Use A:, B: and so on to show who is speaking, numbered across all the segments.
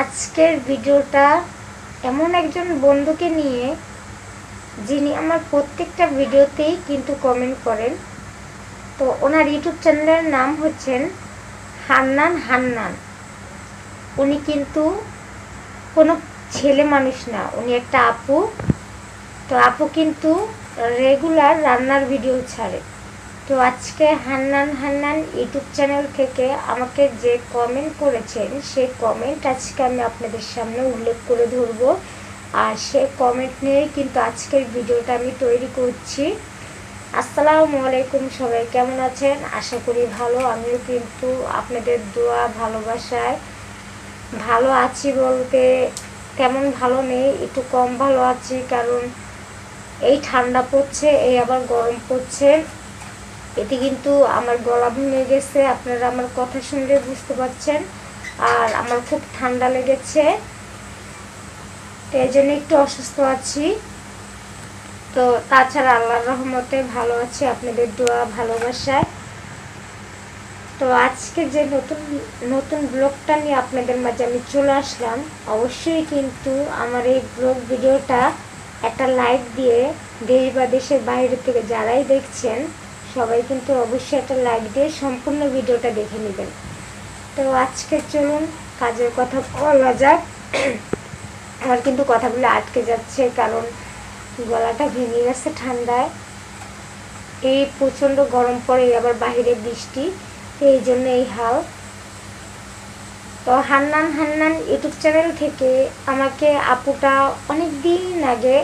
A: আজকের ভিডিওটা এমন একজন বন্ধুকে নিয়ে যিনি আমার প্রত্যেকটা ভিডিওতেই কিন্তু কমেন্ট করেন। তো ওনার ইউটিউব চ্যানেলের নাম হচ্ছেন হান্নান হান্নান। উনি কিন্তু কোনো ছেলে মানুষ না, উনি একটা আপু। তো আপু কিন্তু রেগুলার রান্নার ভিডিও ছাড়ে। তো আজকে হান্নান হান্নান ইউটিউব চ্যানেল থেকে আমাকে যে কমেন্ট করেছেন, সেই কমেন্ট আজকে আমি আপনাদের সামনে উল্লেখ করে ধরবো। আর সেই কমেন্ট নিয়েই কিন্তু আজকের ভিডিওটা আমি তৈরি করছি। আসসালামু আলাইকুম সবাই, কেমন আছেন? আশা করি ভালো। আমিও কিন্তু আপনাদের দোয়া, ভালোবাসায় ভালো আছি বলতে তেমন ভালো নেই, একটু কম ভালো আছি, কারণ এই ঠান্ডা পড়ছে, এই আবার গরম পড়ছে। এতে কিন্তু আমার গলা ভেঙে গেছে, আপনারা আমার কথা শুনলে বুঝতে পারছেন। আর আমার খুব ঠান্ডা লেগেছে। এই জন্য একটু অসুস্থ আছি। তো তাছাড়া আল্লাহর রহমতে ভালো আছি, আপনাদের দোয়া, ভালোবাসায়। তো আজকে যে নতুন নতুন ব্লগটা নিয়ে আপনাদের মাঝে আমি চলে আসলাম, অবশ্যই কিন্তু আমার এই ব্লগ ভিডিওটা একটা লাইক দিয়ে দেশ বা দেশের বাইরে থেকে যারাই দেখছেন সবাই কিন্তু অবশ্যই একটা লাইক দিয়ে সম্পূর্ণ ভিডিওটা দেখে নেবেন। তো আজকে চলুন, কাজের কথা বলা যাক। আমার কিন্তু কথাগুলো আটকে যাচ্ছে, কারণ গলাটা ভেঙে গেছে ঠান্ডায়। এই প্রচণ্ড গরম পড়ে, আবার বাইরে বৃষ্টি, তো এই জন্য এই হাল। তো হান্নান হান্নান ইউটিউব চ্যানেল থেকে আমাকে আপুটা অনেক দিন আগে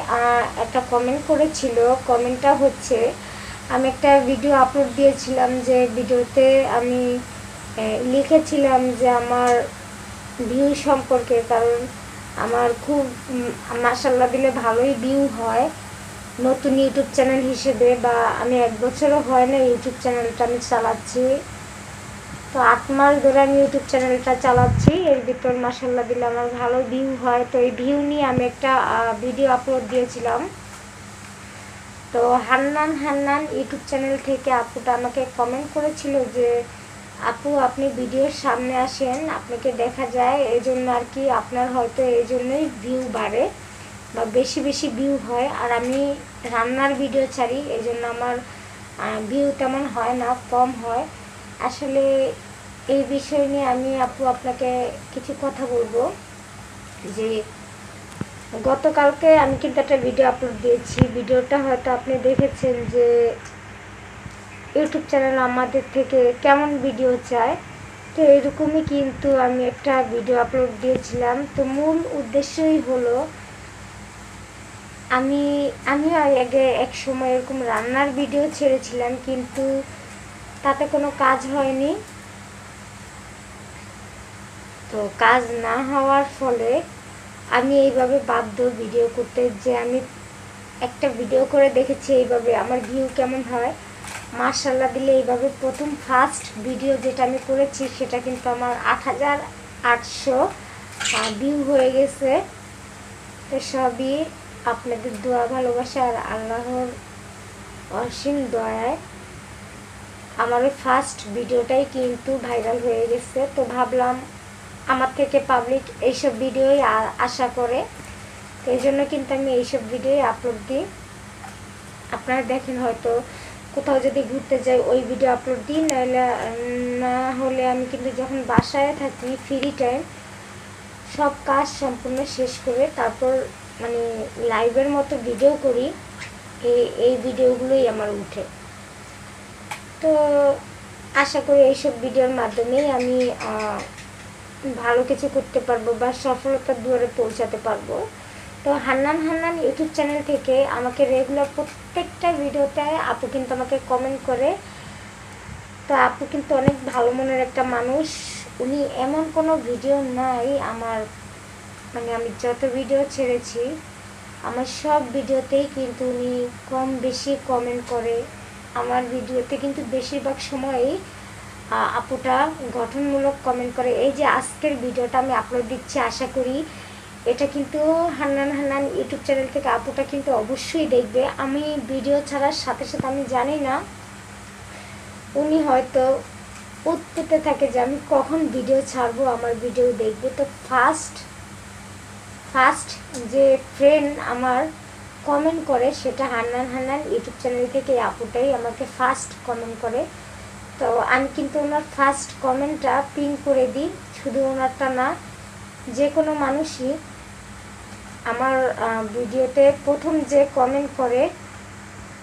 A: একটা কমেন্ট করেছিল। কমেন্টটা হচ্ছে আমি একটা ভিডিও আপলোড দিয়েছিলাম যে ভিডিওতে আমি লিখেছিলাম যে আমার ভিউ সম্পর্কে, কারণ আমার খুব মাসাল্লাহ দিলে ভালোই ভিউ হয়। নতুন ইউটিউব চ্যানেল হিসেবে বা আমি এক বছরও হয় না ইউটিউব চ্যানেলটা আমি চালাচ্ছি। তো আট মাস ধরে আমি ইউটিউব চ্যানেলটা চালাচ্ছি। এর ভিতর মাসাল্লাহ দিলে আমার ভালো ভিউ হয়। তো এই ভিউ নিয়ে আমি একটা ভিডিও আপলোড দিয়েছিলাম। তো হান্নান হান্নান ইউটিউব চ্যানেল থেকে আপুটা আমাকে কমেন্ট করেছিল যে, আপু, আপনি ভিডিওর সামনে আসেন, আপনাকে দেখা যায় এই জন্য আর কি আপনার হয়তো এই জন্যই ভিউ বাড়ে বা বেশি বেশি ভিউ হয়। আর আমি রান্নার ভিডিও ছাড়ি এই জন্য আমার ভিউ তেমন হয় না, কম হয়। আসলে এই বিষয় নিয়ে আমি আপু আপনাকে কিছু কথা বলব যে গতকালকে আমি কিন্তু একটা ভিডিও আপলোড দিয়েছি। ভিডিওটা হয়তো আপনি দেখেছেন যে ইউটিউব চ্যানেল আমাদের থেকে কেমন ভিডিও চায়। তো এরকমই কিন্তু আমি একটা ভিডিও আপলোড দিয়েছিলাম। তো মূল উদ্দেশ্যই হলো, আমি, আমিও আগে এক সময় এরকম রান্নার ভিডিও ছেড়েছিলাম, কিন্তু তাতে কোনো কাজ হয়নি। তো কাজ না হওয়ার ফলে আমি এইভাবে বাধ্য ভিডিও করতে যে আমি একটা ভিডিও করে দেখেছি এইভাবে। আমার ভিউ কেমন হয়? মার্শাল্লাহ দিলে এইভাবে প্রথম ফার্স্ট ভিডিও যেটা আমি করেছি সেটা কিন্তু আমার আট হাজার আটশো ভিউ হয়ে গেছে। তো সবই আপনাদের দোয়া, ভালোবাসা আর আল্লাহর অসীম দয়ায় আমার ওই ফার্স্ট ভিডিওটাই কিন্তু ভাইরাল হয়ে গেছে। তো ভাবলাম আমার থেকে পাবলিক এইসব ভিডিওই আশা করে। এই জন্য কিন্তু আমি এইসব ভিডিওই আপলোড দিই। আপনারা দেখেন হয়তো কোথাও যদি ঘুরতে যাই, ওই ভিডিও আপলোড দিই নাহলে না হলে আমি কিন্তু যখন বাসায় থাকি ফ্রি টাইম সব কাজ সম্পূর্ণ শেষ করে তারপর মানে লাইভের মতো ভিডিও করি, এই এই ভিডিওগুলোই আমার উঠে। তো আশা করি এইসব ভিডিওর মাধ্যমেই আমি ভালো কিছু করতে পারব বা সফলতার দুয়ারে পৌঁছাতে পারব। তো হান্নান হান্নান ইউটিউব চ্যানেল থেকে আমাকে রেগুলার প্রত্যেকটা ভিডিওতে আপু কিন্তু আমাকে কমেন্ট করে। তো আপু কিন্তু অনেক ভালো মনের একটা মানুষ। উনি এমন কোনো ভিডিও নাই আমার মানে আমি যত ভিডিও ছেড়েছি, আমার সব ভিডিওতেই কিন্তু উনি কম বেশি কমেন্ট করে। আমার ভিডিওতে কিন্তু বেশিরভাগ সময়ই আপুটা গঠনমূলক কমেন্ট করে, এই যে আজকের ভিডিওটা আমি আপলোড দিচ্ছি, আশা করি এটা কিন্তু হান্নান হান্নান ইউটিউব চ্যানেল থেকে আপুটা কিন্তু অবশ্যই দেখবে। আমি ভিডিও ছাড়ার সাথে সাথে আমি জানি না উনি হয়তো উৎপেতে থাকে যে আমি কখন ভিডিও ছাড়বো, আমার ভিডিও দেখবে। তো ফার্স্ট ফার্স্ট যে ফ্রেন্ড আমার কমেন্ট করে, সেটা হান্নান হান্নান ইউটিউব চ্যানেল থেকে আপুটাই আমাকে ফার্স্ট কমেন্ট করে। তো আমি কিন্তু ওনার ফার্স্ট কমেন্টটা পিন করে দিই। শুধু ওনারটা না যে কোনো মানুষই আমার ভিডিওতে প্রথম যে কমেন্ট করে,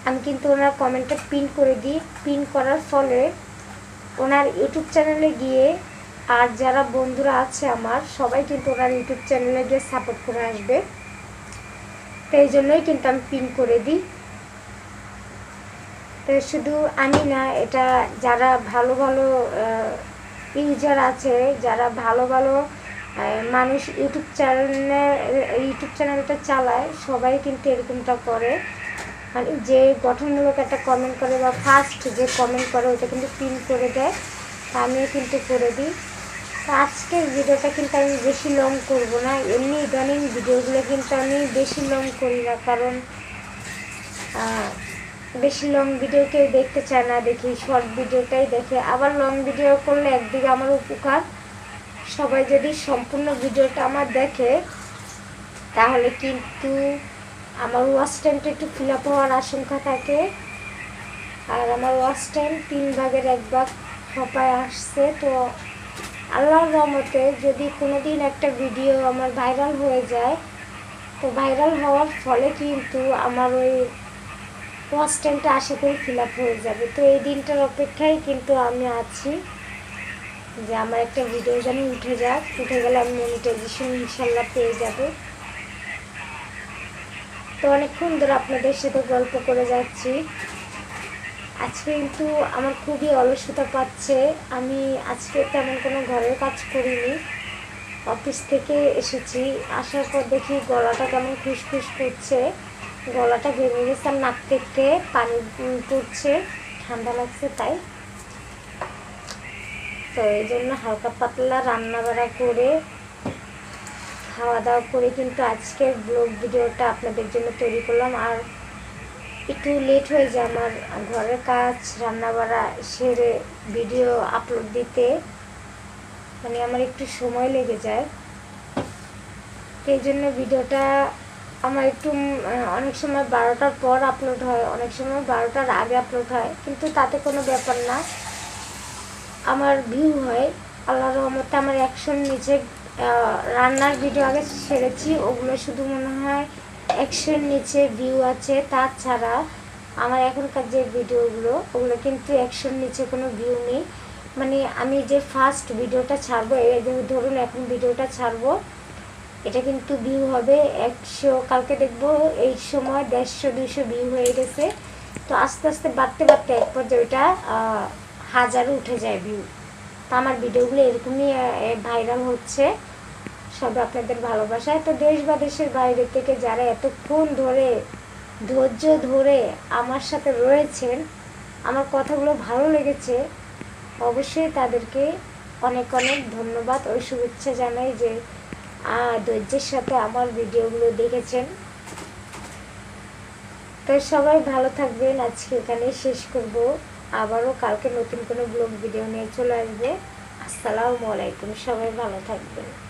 A: আমি কিন্তু ওনার কমেন্টটা পিন করে দিই। পিন করার ফলে ওনার ইউটিউব চ্যানেলে গিয়ে আর যারা বন্ধুরা আছে আমার, সবাই কিন্তু ওনার ইউটিউব চ্যানেলে গিয়ে সাপোর্ট করে আসবে। তো এই জন্যই কিন্তু আমি পিন করে দিই। তো শুধু আমি না, এটা যারা ভালো ভালো ইউজার আছে, যারা ভালো ভালো মানুষ ইউটিউব চ্যানেলে, ইউটিউব চ্যানেলটা চালায়, সবাই কিন্তু এরকমটা করে। মানে যে গঠনমূলক একটা কমেন্ট করে বা ফার্স্ট যে কমেন্ট করে ওটা কিন্তু পিন করে দেয়। তা আমিও কিন্তু করে দিই। তো আজকের ভিডিওটা কিন্তু আমি বেশি লং করব না। এমনি ইদানিং ভিডিওগুলো কিন্তু আমি বেশি লং করি না, কারণ বেশি লং ভিডিও কেউ দেখতে চায় না, দেখি শর্ট ভিডিওটাই দেখে। আবার লং ভিডিও করলে একদিকে আমার উপকার। সবাই যদি সম্পূর্ণ ভিডিওটা আমার দেখে, তাহলে কিন্তু আমার ওয়াচ টাইমটা একটু ফিল আপ হওয়ার আশঙ্কা থাকে। আর আমার ওয়াচ টাইম তিন ভাগের এক ভাগ হপায় আসছে। তো আল্লাহর রহমতে যদি কোনো দিন একটা ভিডিও আমার ভাইরাল হয়ে যায়, তো ভাইরাল হওয়ার ফলে কিন্তু আমার ওই টাইমটা আশা করি ফিল আপ হয়ে যাবে। তো এই দিনটার অপেক্ষায় কিন্তু আমি আছি যে আমার একটা ভিডিও যেন উঠে যাক। উঠে গেলে আমি মনিটাইজেশন ইনশাল্লাহ পেয়ে যাবে। তো অনেকক্ষণ ধরে আপনাদের সাথে গল্প করে যাচ্ছি। আজকে কিন্তু আমার খুবই অলসতা পাচ্ছে। আমি আজকে তেমন কোনো ঘরের কাজ করিনি। অফিস থেকে এসেছি। আসার পর দেখি গলাটা কেমন খুসখুস করছে। গলাটা ভেঙে গেছে আর নাক থেকে পানি পড়ছে, ঠান্ডা লাগছে তাই। তো এই জন্য হালকা পাতলা রান্না বাড়া করে খাওয়া দাওয়া করে কিন্তু আজকের ব্লগ ভিডিওটা আপনাদের জন্য তৈরি করলাম। আর একটু লেট হয়ে যায় আমার ঘরের কাজ রান্না বাড়া সেরে ভিডিও আপলোড দিতে। মানে আমার একটু সময় লেগে যায়। এই জন্য ভিডিওটা আমার একটু অনেক সময় বারোটার পর আপলোড হয়, অনেক সময় বারোটার আগে আপলোড হয়, কিন্তু তাতে কোনো ব্যাপার না। আমার ভিউ হয় আল্লাহর রহমতে আমার অ্যাকশন নিচে রান্নার ভিডিও আগে ছেড়েছি, ওগুলো শুধু মনে হয় অ্যাকশন নিচে ভিউ আছে, তাছাড়া আমার এখনকার যে ভিডিওগুলো ওগুলো কিন্তু অ্যাকশন নিচে কোনো ভিউ নেই। মানে আমি যে ফার্স্ট ভিডিওটা ছাড়বো, এই ধরুন এখন ভিডিওটা ছাড়বো এটা কিন্তু ভিউ হবে একশো কালকে দেখব এই সময় দেড়শো দুইশো ভিউ হয়ে গেছে। তো আস্তে আস্তে বাড়তে বাড়তে এক পর্যায়ে ওইটা আহ, হাজারে উঠে যায় ভিউ তো আমার ভিডিওগুলো এরকমই ভাইরাল হচ্ছে। সব আপনাদের ভালোবাসায়। তো দেশ বা দেশের বাইরে থেকে যারা এতক্ষণ ধরে ধৈর্য ধরে আমার সাথে রয়েছেন আমার কথাগুলো ভালো লেগেছে অবশ্যই তাদেরকে অনেক অনেক ধন্যবাদ ওই শুভেচ্ছা জানাই যে আহ, ধৈর্যের সাথে আমার ভিডিওগুলো দেখেছেন। তো সবাই ভালো থাকবেন। আজকে এখানে শেষ করব। আবারও কালকে নতুন কোনো ব্লগ ভিডিও নিয়ে চলে আসবে। আসসালামু আলাইকুম। সবাই ভালো থাকবেন।